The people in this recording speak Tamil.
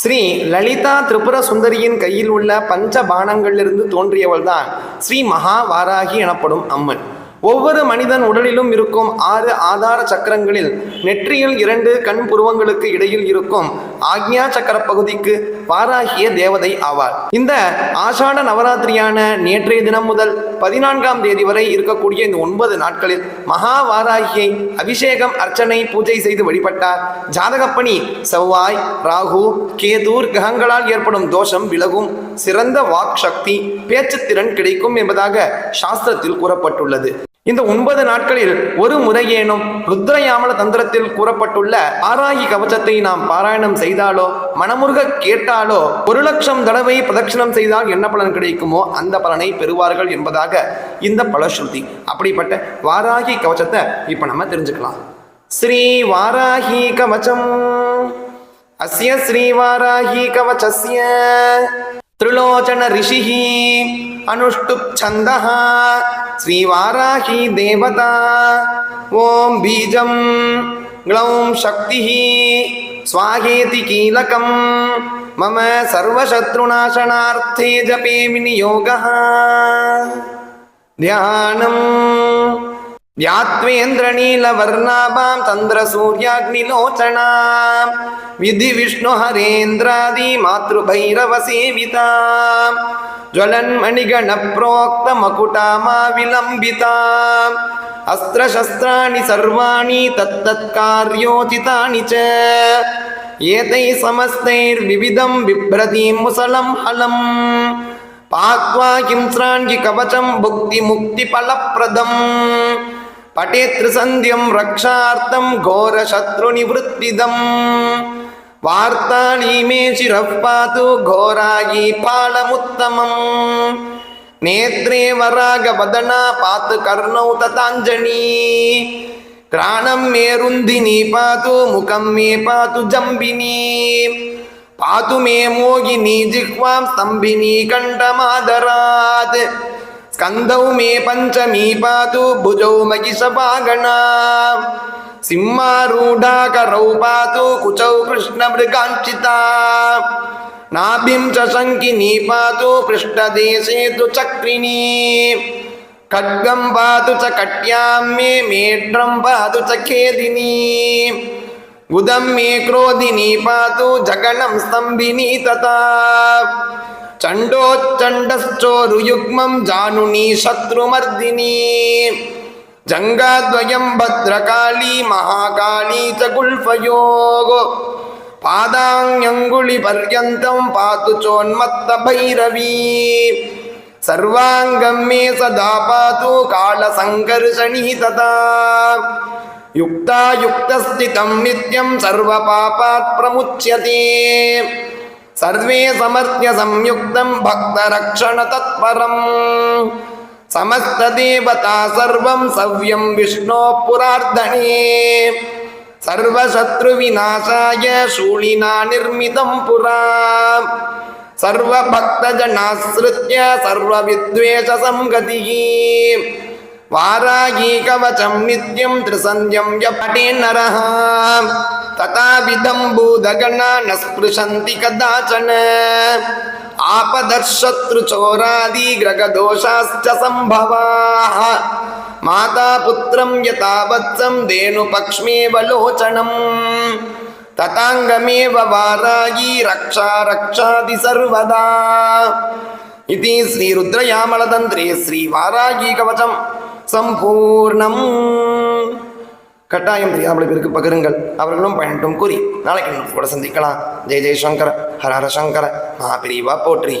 ஸ்ரீ லலிதா திரிபுர சுந்தரியின் கையில் உள்ள பஞ்ச பானங்களிலிருந்து தோன்றியவள்தான் ஸ்ரீ மகா வாராகி எனப்படும் அம்மன். ஒவ்வொரு மனிதன் உடலிலும் இருக்கும் ஆறு ஆதார சக்கரங்களில் நெற்றியில் இரண்டு கண் புருவங்களுக்கு இடையில் இருக்கும் ஆக்ஞா சக்கர பகுதிக்கு வாராகிய தேவதை ஆவார். இந்த ஆஷாட நவராத்திரியான நேற்றைய தினம் முதல் பதினான்காம் தேதி வரை இருக்கக்கூடிய இந்த ஒன்பது நாட்களில் மகா வாராகியை அபிஷேகம் அர்ச்சனை பூஜை செய்து வழிபட்டார். ஜாதகப்பணி செவ்வாய் ராகு கேதூர் கிரகங்களால் ஏற்படும் தோஷம் விலகும் சிறந்த வாக் சக்தி பேச்சுத்திறன் கிடைக்கும் என்பதாக சாஸ்திரத்தில் கூறப்பட்டுள்ளது. இந்த ஒன்பது நாட்களில் ஒரு முறையேனும் ருத்ரயாமல தந்திரத்தில் கூறப்பட்டுள்ள ஆராயி கவச்சத்தை நாம் பாராயணம் செய்தாலோ மனமுருக கேட்டாலோ ஒரு லட்சம் தடவை பிரதட்சிணம் செய்தால் என்ன பலன் கிடைக்குமோ அந்த பலனை பெறுவார்கள் என்பதாக இந்த பலஸ்ருதி. அப்படிப்பட்ட வாராகி கவச்சத்தை இப்போ நம்ம தெரிஞ்சுக்கலாம். ஸ்ரீ வாராகி கவச்சம் அஸ்ய ஸ்ரீ வாராகி கவச்சஸ்ய திரிலோச்சன ரிஷிஹி. அனுஷ்டுப் சந்தஹா. श्रीवाराही देवता ॐ बीजं ग्लौं शक्तिः स्वाहेति कीलकं मम सर्वशत्रुनाशनार्थे जपे विनियोगः ध्यानम् व्यात्वेन्द्रनीलवर्णाभां चन्द्रसूर्याग्निलोचनां विधिविष्णुहरेन्द्रादि मातृभैरवसेवितां ज्वलन्मणिगणप्रोक्तमकुटामा विलम्बिताम् अस्त्रशस्त्राणि सर्वाणि तत्तत्कार्योचितानि च एतैः समस्तैर्विविधं बिभ्रतीं मुसलं हलम् पाक्वा हिंस्राण्यि कवचं भुक्तिमुक्तिफलप्रदम् पठेत्रिसन्ध्यं रक्षार्थं घोरशत्रुनिवृत्तिदम् வார்த்தானீமே சிரப்பாது கோராயி பாலமுத்தமம். நேத்ரே வராக வதனா பாத்து கர்ணௌ ததாஞ்சனி. கிராணம் மேருந்தி நீ பாத்து முகம் மே பாத்து ஜம்பினி. பாத்து மே மோகினி ஜிஹ்வாம் ஸ்தம்பினி கண்டமாதராத். ஸ்கந்தௌ மே பஞ்சமீ பாத்து புஜௌ மகிஷபாகணா सिंहारूढाकरौ पातु कुचौ कृष्णमृगाञ्चिता नाभिं च शङ्किनी पातु पृष्ठदेशे तु चक्रिणी खड्गं पातु च कट्यां मे मेढ्रं पातु च खेदिनी उदं मे क्रोधिनी पातु जगनं स्तम्भिनी तथा चण्डोच्चण्डश्चोरुयुग्मं जानुनी शत्रुमर्दिनी ஜங்காத்வயம் பத்ரகாளி மகாகாளி சகுல்பயோகோ பாதாங்குழி பர்யந்தம் பாத்து சோன்மத்த பைரவி. சர்வாங்கம் மே சதா பாது கால சங்கர்ஷணி ததா. யுக்தா யுக்தஸ்திதம் நித்யம் சர்வ பாபாத் பிரமுச்சியதே. சர்வே சமர்த்திய சம்யுக்தம் பக்தரக்ஷண தத்பரம். समस्तदेवता सर्वं सव्यं विष्णोः पुरार्धने सर्वशत्रुविनाशाय शूलिना निर्मितं पुरा सर्वभक्तजनाश्रित्य सर्वविद्वेषसङ्गतिः वारागी कवचं नित्यं त्रिसन्ध्यं यपटे नरः तथाविधं भूतगणा न स्पृशन्ति कदाचन ఆపదర్శత్రు చోరాది గ్రగ ఆపదశత్రుచోరాదిగ్రగదోషాశ్చ సంభవా మాతాపుత్రం యథావత్సం ధేనుపక్ష్మేవ లోచనం తతాంగమేవ వారాయి రక్షా రక్షాది సర్వదా ఇది శ్రీ రుద్రయామలతంత్రే శ్రీ వారాగి కవచం సంపూర్ణం கட்டாயம் தெரியாமல் பேருக்கு பகிருங்கள். அவர்களும் பயனட்டும் கூறி. நாளைக்கு கூட சந்திக்கலாம். ஜெய் ஜெயசங்கர ஹர ஹர சங்கர. மகாபிரிவா போற்றி.